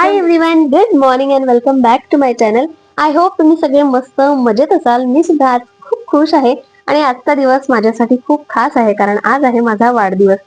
Hi everyone good morning and welcome back to my channel I hope तुम्ही सगळे मस्त मजेत असाल. मी सुद्धा आज खूप खुश आहे आणि आजचा दिवस माझ्यासाठी खूप खास आहे कारण आज आहे माझा वाढदिवस.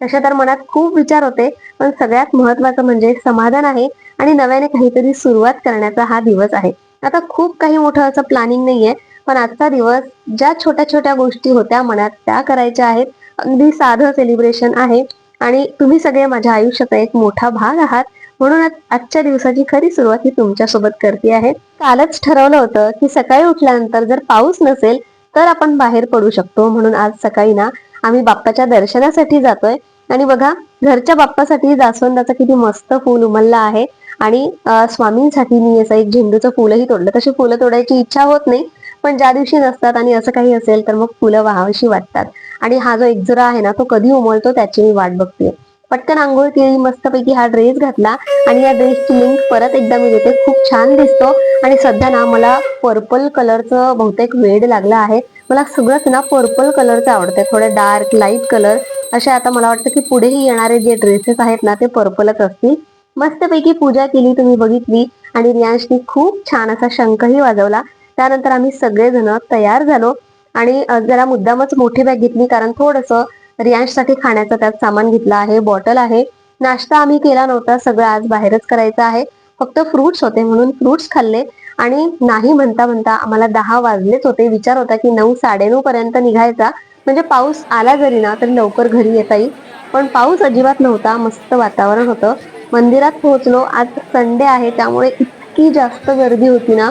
तशा तर मनात खूप विचार होते पण सगळ्यात महत्वाचं म्हणजे समाधान आहे आणि नव्याने काहीतरी सुरुवात करण्याचा हा दिवस आहे. आता खूप काही मोठं असं प्लॅनिंग नाहीये पण आजचा दिवस ज्या छोट्या छोट्या गोष्टी होत्या मनात त्या करायच्या आहेत. अगदी साधं सेलिब्रेशन आहे. आणि तुम्ही सगळे माझ्या आयुष्याचा एक मोठा भाग आहात. म्हणूनच आजच्या दिवसाची खरी सुरुवात ही तुमच्यासोबत करते आहे. कालच ठरवलं होतं की सकाळी उठल्यानंतर जर पाऊस नसेल तर आपण बाहेर पडू शकतो. म्हणून आज सकाळी ना आम्ही बाप्पाच्या दर्शनासाठी जातोय. आणि बघा घरच्या बाप्पासाठी जास्वंदाचं किती मस्त फूल उमललं आहे. आणि स्वामींसाठी मी असं एक झेंडूचं फुलही तोडलं. तशी फुलं तोडायची इच्छा होत नाही. पण ज्या दिवशी नसतात आणि असं काही असेल तर मग फुलं वाहावीशी वाटतात. आणि हा जो एकजुरा आहे ना तो कधी उमलतो त्याची मी वाट बघते पटकन आंघोळ केली मस्तपैकी हा ड्रेस घातला आणि या ड्रेसची लिंक परत एकदा मी देते. खूप छान दिसतो. आणि सध्या ना मला पर्पल कलरचं बहुतेक वेड लागला आहे. मला सगळंच ना पर्पल कलरचं आवडतं थोडे डार्क लाइट कलर असे आता मला वाटतं की पुढेही येणारे जे ड्रेसेस आहेत ना ते पर्पलच असतील. मस्तपैकी पूजा केली तुम्ही बघितली. आणि रियांशनी खूप छान असा शंखही वाजवला. त्यानंतर आम्ही सगळेजण तयार झालो. आणि जरा मुद्दामच मोठी बॅग घेतली कारण थोडंसं रियांशसाठी खाण्याचं त्यात सामान घेतलं आहे बॉटल आहे. नाश्ता आम्ही केला नव्हता सगळं आज बाहेरच करायचं आहे. फक्त फ्रुट्स होते म्हणून फ्रुट्स खाल्ले. आणि नाही म्हणता म्हणता आम्हाला दहा वाजलेच होते. विचार होता की नऊ साडेनऊ पर्यंत निघायचा. म्हणजे पाऊस आला जरी ना तरी लवकर घरी येता येईल. पण पाऊस अजिबात नव्हता मस्त वातावरण होतं. मंदिरात पोहोचलो. आज संडे आहे त्यामुळे इतकी जास्त गर्दी होती ना.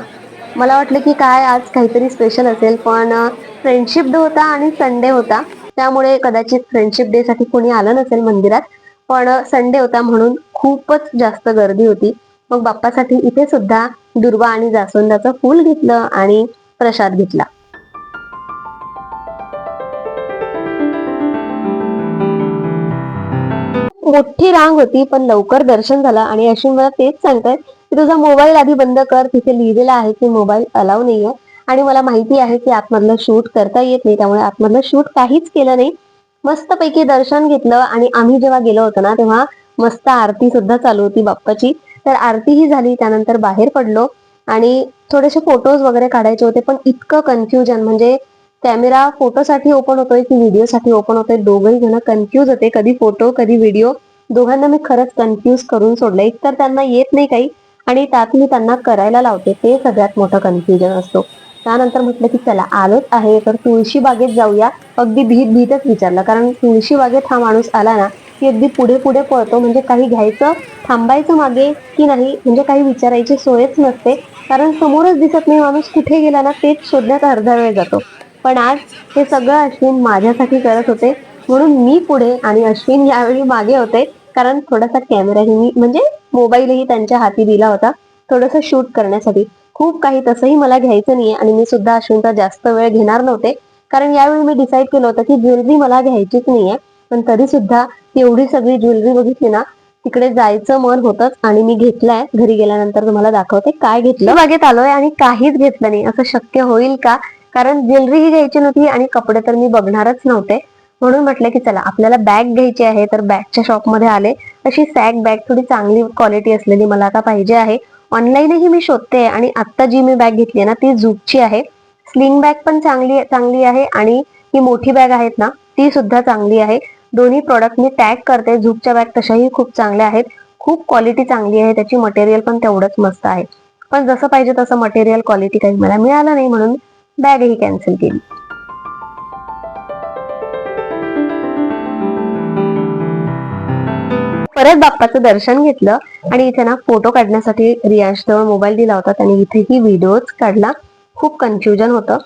मला वाटलं की काय आज काहीतरी स्पेशल असेल. पण फ्रेंडशिप डे होता आणि संडे होता. त्यामुळे कदाचित फ्रेंडशिप डे साठी कोणी आलं नसेल मंदिरात पण संडे होता म्हणून खूपच जास्त गर्दी होती. मग बाप्पासाठी इथे सुद्धा दुर्वा आणि जास्वंदाचं फूल घेतलं आणि प्रसाद घेतला. मोठी रांग होती पण लवकर दर्शन झालं आणि अशी मला तेच सांगतायत की तुझा मोबाईल आधी बंद कर तिथे लिहिलेलं आहे की मोबाईल अलाव नाहीये. आणि मला माहिती आहे की आतमधलं शूट करता येत नाही त्यामुळे आतमधलं शूट काहीच केलं नाही. मस्तपैकी दर्शन घेतलं आणि आम्ही जेव्हा गेलो होतो ना तेव्हा मस्त आरती सुद्धा चालू होती बाप्पाची. तर आरतीही झाली त्यानंतर बाहेर पडलो आणि थोडेसे फोटोज वगैरे काढायचे होते पण इतकं कन्फ्युजन म्हणजे कॅमेरा फोटोसाठी ओपन होतोय की व्हिडिओसाठी ओपन होतोय दोघंही जण कन्फ्युज होते कधी फोटो कधी व्हिडिओ दोघांना मी खरंच कन्फ्युज करून सोडलं एक तर त्यांना येत नाही काही आणि त्यात मी त्यांना करायला लावते ते सगळ्यात मोठं कन्फ्युजन असतो. त्यानंतर म्हटलं की चला आलोच आहे तर तुळशी बागेत जाऊया. अगदी भीत भीतच विचारलं कारण तुळशी बागेत हा माणूस आला ना की अगदी पुढे पुढे पळतो म्हणजे काही घ्यायचं थांबायचं मागे की नाही म्हणजे काही विचारायची सोयच नसते. कारण समोरच दिसत नाही माणूस कुठे गेला ना तेच शोधण्यात अर्धा वेळ जातो. पण आज हे सगळं अश्विन माझ्यासाठी करत होते. म्हणून मी पुढे आणि अश्विन यावेळी मागे होते कारण थोडासा कॅमेराही मी म्हणजे मोबाईलही त्यांच्या हाती दिला होता थोडंसं शूट करण्यासाठी. खूप काही तसंही मला घ्यायचं नाहीये आणि मी सुद्धा अश्विनचा जास्त वेळ घेणार नव्हते. कारण यावेळी मी डिसाईड केलं होतं की ज्वेलरी मला घ्यायचीच नाहीये. पण तरी सुद्धा एवढी सगळी ज्वेलरी बघितली ना तिकडे जायचं मन होतच आणि मी घेतलंय. घरी गेल्यानंतर तुम्हाला दाखवते काय घेतलं बागेत आलोय आणि काहीच घेतलं नाही. असं शक्य होईल का? कारण ज्वेलरी ही घ्यायची नव्हती आणि कपडे तर मी बघणारच नव्हते. म्हणून म्हटलं की चला आपल्याला बॅग घ्यायची आहे तर बॅगच्या शॉपमध्ये आले. अशी सॅग बॅग थोडी चांगली क्वालिटी असलेली मला आता पाहिजे आहे. ऑनलाईनही मी शोधते आणि आता जी मी बॅग घेतली ना ती झुकची आहे. स्लिंग बॅग पण चांगली चांगली आहे आणि ही मोठी बॅग आहेत ना ती सुद्धा चांगली आहे. दोन्ही प्रॉडक्ट मी टॅग करते झूपच्या बॅग तशाही खूप चांगल्या आहेत. खूप क्वालिटी चांगली आहे त्याची मटेरियल पण तेवढंच मस्त आहे. पण जसं पाहिजे तसं मटेरियल क्वालिटी काही मला मिळालं नाही म्हणून बॅगही कॅन्सल केली. परत बाप्पाचं दर्शन घेतलं आणि इथे ना फोटो काढण्यासाठी रियाश जवळ मोबाईल दिला होता. त्याने इथेही व्हिडिओच काढला. खूप कन्फ्युजन होतं.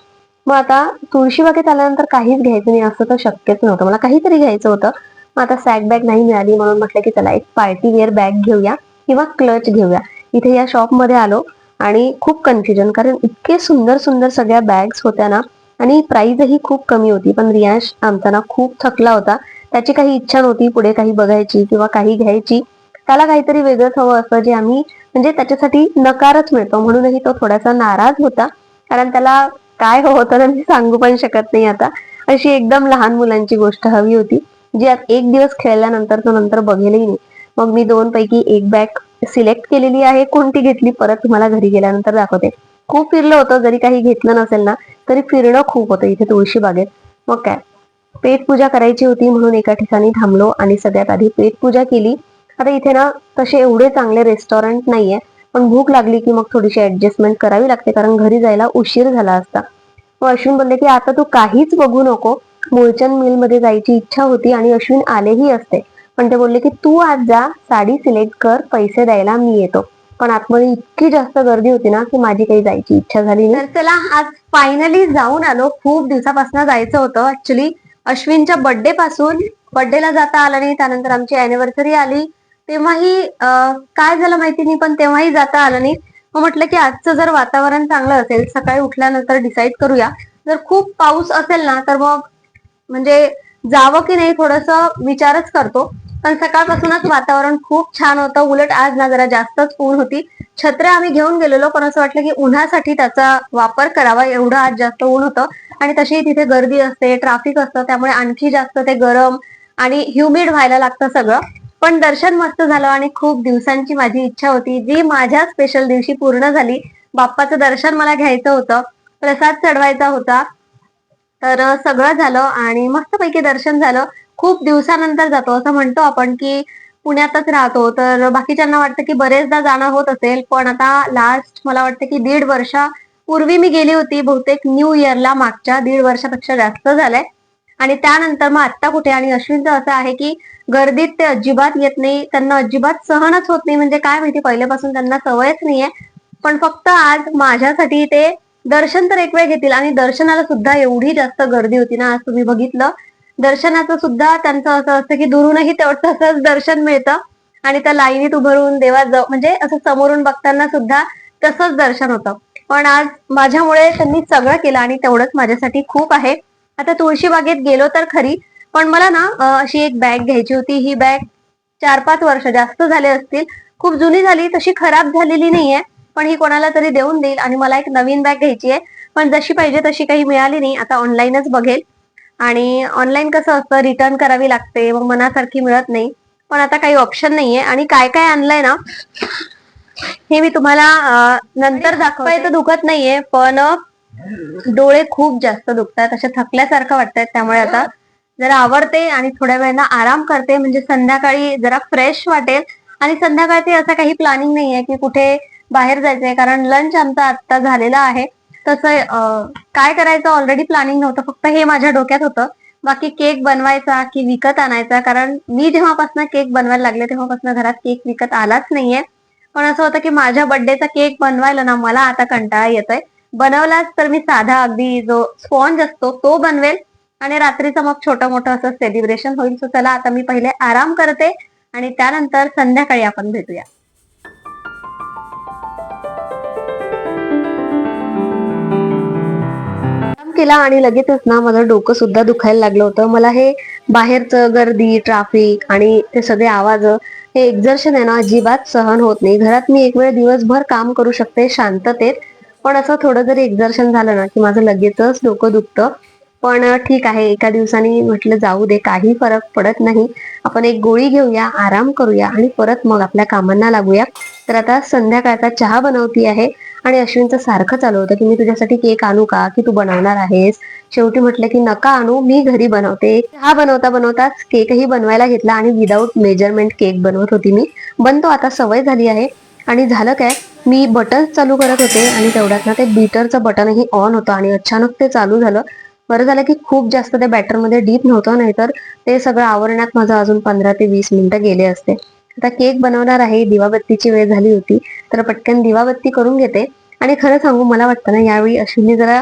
मग आता तुळशीबागेत आल्यानंतर काहीच घ्यायचं नाही असं तर शक्यच नव्हतं. मला काहीतरी घ्यायचं होतं. मग आता सॅक बॅग नाही मिळाली म्हणून म्हटलं की चला एक पार्टी वेअर बॅग घेऊया किंवा क्लच घेऊया. इथे या शॉपमध्ये आलो आणि खूप कन्फ्युजन कारण इतके सुंदर सुंदर सगळ्या बॅग्स होत्या ना आणि प्राईजही खूप कमी होती. पण रियाश आमचा ना खूप थकला होता. त्याची काही इच्छा नव्हती पुढे काही बघायची किंवा काही घ्यायची. त्याला काहीतरी वेगळंच हवं असतं जे आम्ही म्हणजे त्याच्यासाठी नकारच मिळतो. म्हणूनही तो थोडासा नाराज होता. कारण त्याला काय हवं होतं मी सांगू पण शकत नाही आता. अशी एकदम लहान मुलांची गोष्ट हवी होती. जी एक दिवस खेळल्यानंतर तो नंतर बघेलही नाही. मग मी दोन पैकी एक बॅग सिलेक्ट केलेली आहे. कोणती घेतली परत तुम्हाला घरी गेल्यानंतर दाखवते. खूप फिरलं होतं. जरी काही घेतलं नसेल ना तरी फिरणं खूप होतं इथे तुळशी बागेत. मग काय? पेट पूजा करायची होती म्हणून एका ठिकाणी थांबलो आणि सगळ्यात आधी पेट पूजा केली. आता इथे ना तसे एवढे चांगले रेस्टॉरंट नाहीये पण भूक लागली की मग थोडीशी ऍडजस्टमेंट करावी लागते कारण घरी जायला उशीर झाला असता. मग अश्विन बोलले की आता तू काहीच बघू नको. मूळचंद मिलमध्ये जायची इच्छा होती आणि अश्विन आलेही असते. पण ते बोलले की तू आज जा साडी सिलेक्ट कर पैसे द्यायला मी येतो. पण आतमध्ये इतकी जास्त गर्दी होती ना की माझी काही जायची इच्छा झाली तर चला आज फायनली जाऊन आलो. खूप दिवसापासून जायचं होतं ऍक्च्युली अश्विनच्या बर्थडे पासून बर्थडेला जाता आलं नाही त्यानंतर आमची अॅनिव्हर्सरी आली. तेव्हाही काय झालं माहिती नाही पण तेव्हाही जाता आलं नाही. मग म्हटलं की आजचं जर वातावरण चांगलं असेल सकाळी उठल्यानंतर डिसाईड करूया. जर खूप पाऊस असेल ना तर मग म्हणजे जावं की नाही थोडस विचारच करतो. पण सकाळपासूनच वातावरण खूप छान होतं. उलट आज ना जरा जास्तच ऊन होती. छत्र्या आम्ही घेऊन गेलेलो पण असं वाटलं की उन्हासाठी त्याचा वापर करावा एवढं आज जास्त ऊन होतं. आणि तशी तिथे गर्दी असते ट्राफिक असतं त्यामुळे आणखी जास्त ते गरम आणि ह्युमिड व्हायला लागतं सगळं. पण दर्शन मस्त झालं आणि खूप दिवसांची माझी इच्छा होती जी माझ्या स्पेशल दिवशी पूर्ण झाली. बाप्पाचं दर्शन मला घ्यायचं होतं प्रसाद चढवायचा होता. तर सगळं झालं आणि मस्तपैकी दर्शन झालं. खूप दिवसानंतर जातो. असं म्हणतो आपण की पुण्यातच राहतो. तर बाकीच्यांना वाटतं की बरेचदा जाणं होत असेल पण आता लास्ट मला वाटतं की दीड वर्षापूर्वी मी गेली होती बहुतेक न्यू इयरला मागच्या दीड वर्षापेक्षा जास्त झालंय. आणि त्यानंतर मग आत्ता कुठे? आणि अश्विनचं असं आहे की गर्दीत ते अजिबात येत नाही. त्यांना अजिबात सहनच होत नाही. म्हणजे काय माहिती? पहिल्यापासून त्यांना सवयच नाहीये. पण फक्त आज माझ्यासाठी ते दर्शन तर एक वेळ घेतील. आणि दर्शनाला सुद्धा एवढी जास्त गर्दी होती ना आज तुम्ही बघितलं. दर्शनाचं सुद्धा त्यांचं असं असतं की दुरूनही तेवढं तसंच दर्शन मिळतं. आणि त्या लाईनीत उभं राहून देवा म्हणजे असं समोरून बघताना सुद्धा तसंच दर्शन होतं. पण आज माझ्यामुळे त्यांनी सगळं केलं आणि तेवढंच माझ्यासाठी खूप आहे. आता तुळशी बागेत गेलो तर खरी पण मला ना अशी एक बॅग घ्यायची होती. ही बॅग चार पाच वर्ष जास्त झाले असतील. खूप जुनी झाली तशी खराब झालेली नाहीये पण ही कोणाला तरी देऊन देईल आणि मला एक नवीन बॅग घ्यायची आहे. पण जशी पाहिजे तशी काही मिळाली नाही. आता ऑनलाईनच बघेल. आणि ऑनलाईन कसं असतं रिटर्न करावी लागते मग मनासारखी मिळत नाही. पण आता काही ऑप्शन नाहीये. आणि काय काय आणलंय ना हे मी तुम्हाला नंतर दाखवाय तर दुखत नाहीये पण डोळे खूप जास्त दुखतात. अशा थकल्यासारखं वाटतात त्यामुळे आता जरा आवडते आणि थोड्या वेळानं आराम करते. म्हणजे संध्याकाळी जरा फ्रेश वाटेल. आणि संध्याकाळचे असं काही प्लॅनिंग नाहीये की कुठे बाहेर जायचंय. कारण लंच आमचा आता झालेला आहे. तसं काय करायचं ऑलरेडी प्लॅनिंग नव्हतं फक्त हे माझ्या डोक्यात होतं. बाकी केक बनवायचा की विकत आणायचा कारण मी जेव्हापासून केक बनवायला लागले तेव्हापासून घरात केक विकत आलाच नाहीये. पण असं होतं की माझ्या बर्थडेचा केक बनवायला ना मला आता कंटाळा येतोय. बनवलाच तर मी साधा अगदी जो स्पॉन्ज असतो तो बनवेल. आणि रात्रीचं मग छोटं मोठं असं सेलिब्रेशन होईल. सो चला आता मी पहिले आराम करते आणि त्यानंतर संध्याकाळी आपण भेटूया. केला आणि लगेचच ना माझं डोकं सुद्धा दुखायला लागलं होतं. मला हे बाहेरचं गर्दी ट्राफिक आणि ते सगळे आवाज हे एक्झर्शन आहे ना अजिबात सहन होत नाही. घरात मी एक वेळ दिवसभर काम करू शकते शांततेत पण असं थोडं जरी एक्झर्शन झालं ना की माझं लगेचच डोकं दुखतं. पण ठीक आहे एका दिवसाने म्हटलं जाऊ दे काही फरक पडत नाही. आपण एक गोळी घेऊया आराम करूया आणि परत मग आपल्या कामांना लागूया. तर आता संध्याकाळचा चहा बनवती आहे आणि अश्विनचं सारखं चालू होतं की मी तुझ्यासाठी केक आणू का? की तू बनवणार आहेस? शेवटी म्हटलं की नका आणू मी घरी बनवते. हा बनवता बनवताच केकही बनवायला घेतला आणि विदाऊट मेजरमेंट केक बनवत होती मी. बनतो आता सवय झाली आहे. आणि झालं काय? मी बटन चालू करत होते आणि तेवढ्यात ना ते बीटरचं बटनही ऑन होतं आणि अचानक ते चालू झालं. बरं झालं की खूप जास्त त्या बॅटरमध्ये डीप नव्हतं नाहीतर ते सगळं आवरण्यात माझं अजून पंधरा ते वीस मिनिटं गेले असते. आता केक बनवणार आहे दिवाबत्तीची वेळ झाली होती तर पटकन दिवाबत्ती करून घेते. आणि खरं सांगू मला वाटतं ना यावेळी अश्विनी जरा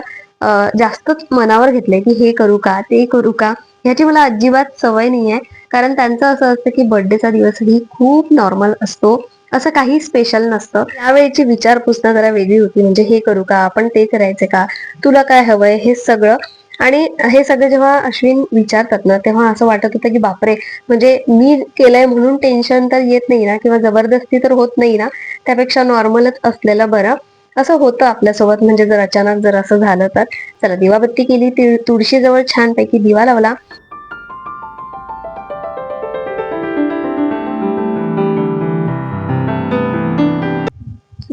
जास्तच मनावर घेतलंय की हे करू का ते करू का ह्याची मला अजिबात सवय नाही आहे कारण त्यांचं असं असतं की बर्थडेचा दिवस ही खूप नॉर्मल असतो असं काही स्पेशल नसतं. यावेळीची विचारपूसना जरा वेगळी होती म्हणजे हे करू का आपण ते करायचे का तुला काय हवंय हे सगळं आणि हे सगळं जेव्हा अश्विन विचारतात ना तेव्हा असं वाटत होतं की बापरे म्हणजे मी केलंय म्हणून टेन्शन तर येत नाही ना किंवा जबरदस्ती तर होत नाही ना त्यापेक्षा नॉर्मलच असलेलं बरं. असं होतं आपल्यासोबत म्हणजे जर अचानक जर असं झालं तर. चला दिवाबत्ती केली ती तुळशीजवळ छानपैकी दिवा लावला.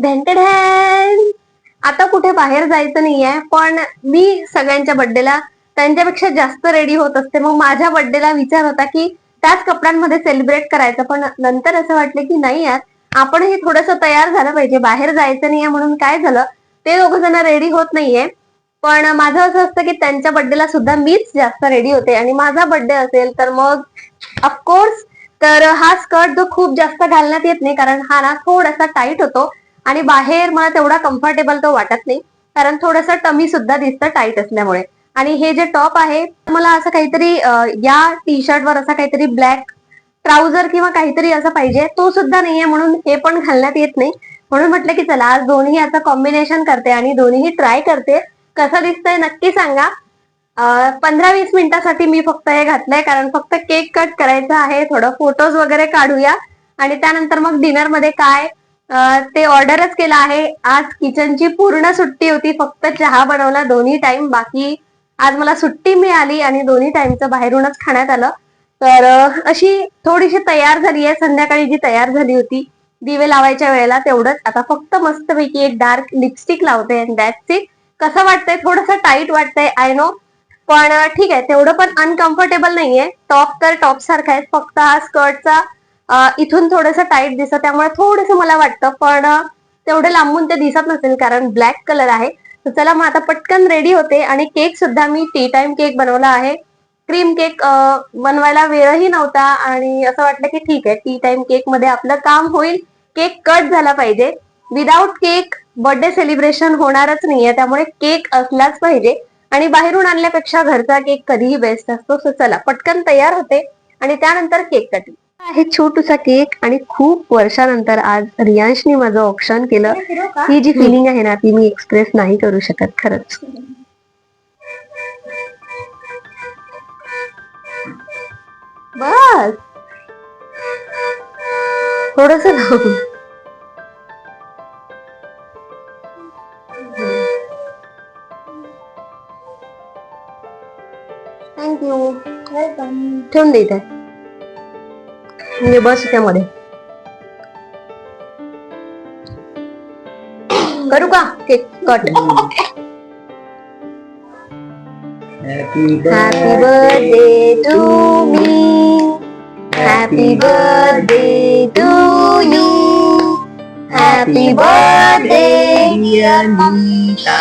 ढॅन आता कुठे बाहेर जायचं नाहीये पण मी सगळ्यांच्या बर्थडेला त्यांच्यापेक्षा जास्त रेडी होत असते. मग माझ्या बर्थडेला विचार होता की त्याच कपड्यांमध्ये सेलिब्रेट करायचं पण नंतर असं वाटलं की नाही यार आपण हे थोडस तयार झालं पाहिजे. बाहेर जायचं नाहीये म्हणून काय झालं ते दोघ जण रेडी होत नाहीये. पण माझं असं असतं की त्यांच्या बर्थडेला सुद्धा मीच जास्त रेडी होते. आणि माझा बर्थडे असेल तर मग ऑफकोर्स तर हा स्कर्ट जो खूप जास्त घालण्यात येत नाही कारण हा ना थोडासा टाईट होतो. आणि बाहेर मला तेवढा कम्फर्टेबल तो वाटत नाही. कारण थोडंसं टमी सुद्धा दिसतं टाईट असल्यामुळे. आणि हे जे टॉप आहे मला असं काहीतरी या टी शर्टवर असं काहीतरी ब्लॅक ट्राउझर किंवा काहीतरी असं पाहिजे. तो सुद्धा नाहीये म्हणून हे पण घालण्यात येत नाही. म्हणून म्हटलं की चला आज दोन्ही याचं कॉम्बिनेशन करते आणि दोन्ही ट्राय करते. कसं दिसतंय नक्की सांगा. पंधरा वीस मिनिटासाठी मी फक्त हे घातलंय कारण फक्त केक कट करायचा आहे. थोडं फोटोज वगैरे काढूया. आणि त्यानंतर मग डिनरमध्ये काय ते ऑर्डरच केलं आहे. आज किचनची पूर्ण सुट्टी होती. फक्त चहा बनवला दोन्ही टाइम बाकी आज मला सुट्टी मिळाली आणि दोन्ही टाइमचं बाहेरूनच खाण्यात आलं. तर अशी थोडीशी तयार झाली आहे. संध्याकाळी जी तयार झाली होती दिवे लावायच्या वेळेला तेवढंच. आता फक्त मस्तपैकी एक डार्क लिपस्टिक लावते दॅट्स इट कसं वाटतंय? थोडंसं टाईट वाटतंय आय नो पण ठीक आहे. तेवढं पण अनकम्फर्टेबल नाहीये. टॉप तर टॉप सारखा आहे फक्त हा स्कर्टचा इथून थोडंसं टाईट दिसत त्यामुळे थोडंसं मला वाटतं पण तेवढं लांबून ते दिसत नसेल कारण ब्लॅक कलर आहे. तर चला मग आता पटकन रेडी होते आणि केक सुद्धा मी टी टाइम केक बनवला आहे. क्रीम केक बनवायला वेळही नव्हता आणि असं वाटलं की ठीक आहे टी टाइम केकमध्ये आपलं काम होईल. केक कट झाला पाहिजे. विदाऊट केक बर्थडे सेलिब्रेशन होणारच नाहीये त्यामुळे केक असलाच पाहिजे. आणि बाहेरून आणल्यापेक्षा घरचा केक कधीही बेस्ट असतो. सो चला पटकन तयार होते आणि त्यानंतर केक कटिंग आहे छोटूसा केक आणि खूप वर्षानंतर आज रियांशनी माझं ऑप्शन केलं. ही जी फिलिंग आहे ना ती मी एक्सप्रेस नाही करू शकत खरंच. बस. थोडस थँक्यू ठेवून दे इथे. म्हणजे बस त्यामध्ये करू का cake cut Happy happy birthday to me happy birthday to you happy birthday dear Nita.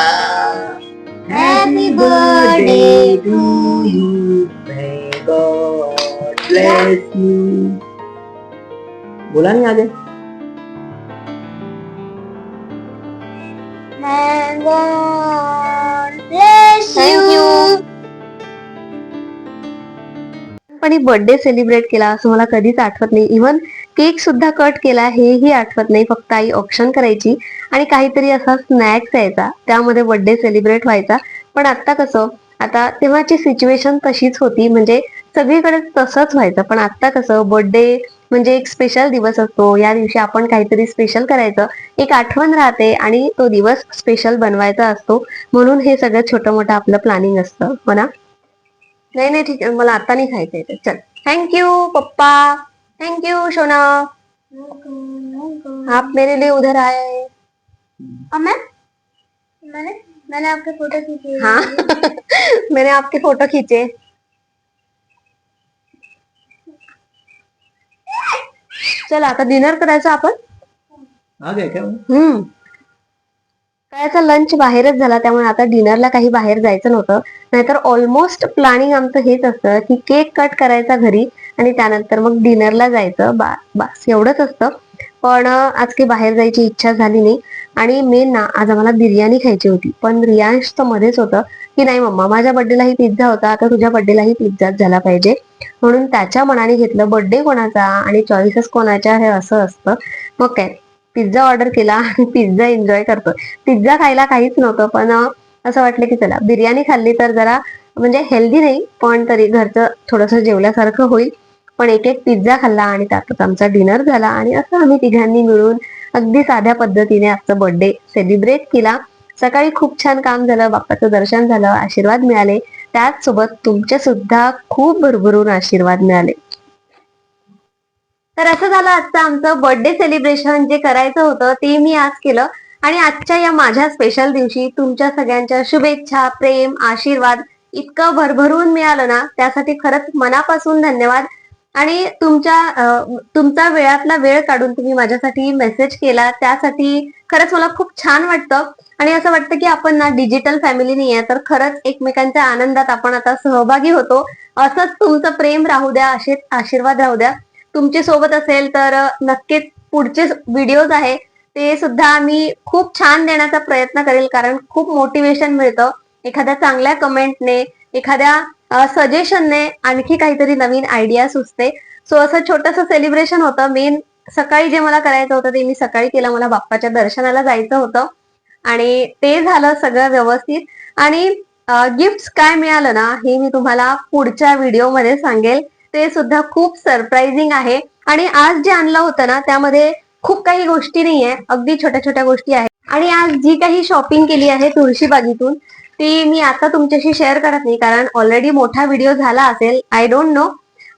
Happy birthday to you. May God bless you. बोला नहीं आगे. पण बर्थडे सेलिब्रेट केला असं मला कधीच आठवत नाही. इव्हन केक सुद्धा कट केला हेही आठवत नाही. फक्त आई ऑप्शन करायची आणि काहीतरी असा स्नॅक्स यायचा त्यामध्ये बर्थडे सेलिब्रेट व्हायचा. पण आता कसं आता तेव्हाची सिच्युएशन तशीच होती. म्हणजे सगळीकडे तसंच व्हायचं. पण आता कसं बर्थडे म्हणजे एक स्पेशल दिवस असतो. या दिवशी आपण काहीतरी स्पेशल करायचं. एक आठवण राहते आणि तो दिवस स्पेशल बनवायचा असतो. म्हणून हे सगळं छोटं मोठं आपलं प्लॅनिंग असतं. हो ना? नाही नाही ठीक आहे. मला आता नाही खायचं आहे. ते. चल थँक्यू पप्पा. थँक्यू सोना. आप मेरे लिए उधर आए. मैं मैंने मैंने आपके फोटो खींचे हाँ। मैंने आपके फोटो खींचे चल आता डिनर करायचं आपण? गए क्या हम्म. कायचा लंच बाहेरच झाला त्यामुळे आता डिनरला काही बाहेर जायचं नव्हतं. नाहीतर ऑलमोस्ट प्लॅनिंग आमचं हेच असतं की केक कट करायचा घरी आणि त्यानंतर मग डिनरला जायचं. बा बस एवढंच असतं. पण आज काही बाहेर जायची इच्छा झाली नाही. आणि मेन ना आज आम्हाला बिर्याणी खायची होती. पण रियांश तर मध्येच होतं. की नाही मम्मा माझ्या बर्थडेलाही पिझ्झा होता आता तुझ्या बर्थडेलाही पिझ्झाच झाला पाहिजे. म्हणून त्याच्या मनाने घेतलं बर्थडे कोणाचा आणि चॉईसेस कोणाच्या हे असं असतं. मग काय पिझ्झा ऑर्डर केला आणि पिझ्झा एन्जॉय करतो पिझ्झा खायला काहीच नव्हतं पण असं वाटलं की चला बिर्याणी खाल्ली तर जरा म्हणजे हेल्दी नाही पण तरी घरचं थोडंसं जेवल्यासारखं होईल. पण एक एक पिझ्झा खाल्ला आणि त्यातच आमचा डिनर झाला आणि असं आम्ही तिघांनी मिळून अगदी साध्या पद्धतीने आजचा बर्थडे सेलिब्रेट केला. सकाळी खूप छान काम झालं बाप्पाचं दर्शन झालं आशीर्वाद मिळाले. त्याचसोबत तुमचे सुद्धा खूप भरभरून आशीर्वाद मिळाले. तर असं झालं आजचं आमचं बर्थडे सेलिब्रेशन जे करायचं होतं ते मी आज केलं. आणि आजच्या या माझ्या स्पेशल दिवशी तुमच्या सगळ्यांच्या शुभेच्छा प्रेम आशीर्वाद इतकं भरभरून मिळालं ना त्यासाठी खरंच मनापासून धन्यवाद. आणि तुमच्या तुमचा वेळातला वेळ काढून तुम्ही माझ्यासाठी मेसेज केला. त्यासाठी खरंच मला खूप छान वाटतं. आणि असं वाटतं की आपण ना डिजिटल फॅमिली नाही आहे तर खरंच एकमेकांच्या आनंदात आपण आता सहभागी होतो. असंच तुमचं प्रेम राहू द्या असे आशीर्वाद राहू द्या. तुमच्यासोबत असेल तर नक्कीच पुढचे व्हिडिओज आहे. ते सुद्धा आम्ही खूप छान देण्याचा प्रयत्न करेल कारण खूप मोटिवेशन मिळतं. एखाद्या चांगल्या कमेंटने एखाद्या सजेशनने आणखी काहीतरी नवीन आयडिया सुचते. सो असं छोटस सेलिब्रेशन होतं. मेन सकाळी जे मला करायचं होतं ते मी सकाळी केलं. मला बाप्पाच्या दर्शनाला जायचं होतं. आणि ते झालं सगळं व्यवस्थित. आणि गिफ्ट काय मिळालं ना हे मी तुम्हाला पुढच्या व्हिडिओमध्ये सांगेल. ते सुद्धा खूप सरप्राइझिंग आहे. आणि आज जे आणलं होतं ना त्यामध्ये खूप काही गोष्टी नाहीये. अगदी छोट्या छोट्या गोष्टी आहेत. आणि आज जी काही शॉपिंग केली आहे तुळशीबागीतून ती मी आता तुमच्याशी शेअर करत नाही. कारण ऑलरेडी मोठा व्हिडिओ झाला असेल. आय डोंट नो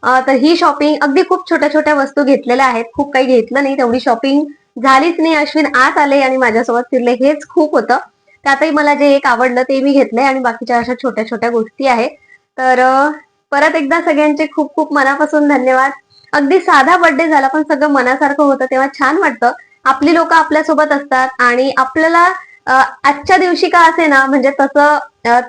तर ही शॉपिंग अगदी खूप छोट्या छोट्या वस्तू घेतलेल्या आहेत. खूप काही घेतलं नाही तेवढी शॉपिंग झालीच नाही. अश्विन आत आले आणि माझ्यासोबत फिरले. हेच खूप होतं. त्यातही मला जे एक आवडलं ते मी घेतलंय आणि बाकीच्या अशा छोट्या छोट्या गोष्टी आहेत. तर परत एकदा सगळ्यांचे खूप खूप मनापासून धन्यवाद. अगदी साधा बर्थडे झाला पण सगळं मनासारखं होतं. तेव्हा छान वाटतं. आपली लोक आपल्यासोबत असतात आणि आपल्याला आजच्या दिवशी का असे ना म्हणजे तसं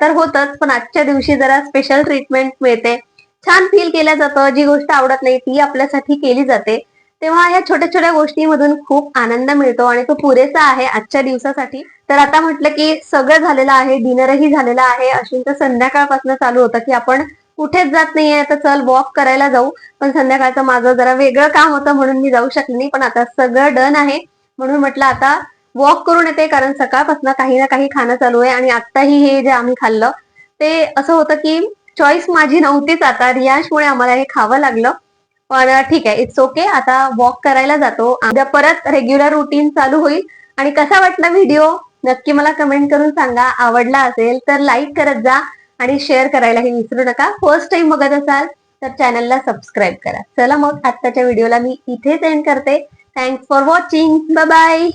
तर होतच पण आजच्या दिवशी जरा स्पेशल ट्रीटमेंट मिळते. छान फील केलं जातं जी गोष्ट आवडत नाही ती आपल्यासाठी केली जाते. तेव्हा ह्या छोट्या छोट्या गोष्टीमधून खूप आनंद मिळतो आणि तो पुरेसा आहे आजच्या दिवसासाठी. तर आता म्हटलं की सगळं झालेलं आहे डिनरही झालेलं आहे. अश्विनचं संध्याकाळपासून चालू होतं की आपण कुठेच जात नाहीये तर चल वॉक करायला जाऊ. पण संध्याकाळचं माझं जरा वेगळं काम होतं म्हणून मी जाऊ शकले नाही. पण आता सगळं डन आहे. म्हणून म्हटलं आता वॉक करून येते कारण सकाळपासून काही ना काही खाणं चालू आहे. आणि आत्ताही हे जे आम्ही खाल्लं ते असं होतं की चॉईस माझी नव्हतीच आता. रियांशमुळे आम्हाला हे खावं लागलं. पण ठीक आहे इट्स ओके आता वॉक करायला जातो. उद्या परत रेग्युलर रुटीन चालू होईल. आणि कसा वाटला व्हिडिओ नक्की मला कमेंट करून सांगा. आवडला असेल तर लाईक करत जा आणि शेअर करायलाही विसरू नका. फर्स्ट टाइम बघत असाल तर चॅनलला सबस्क्राईब करा. चला मग आत्ताच्या व्हिडिओला मी इथेच एंड करते. Thanks for watching bye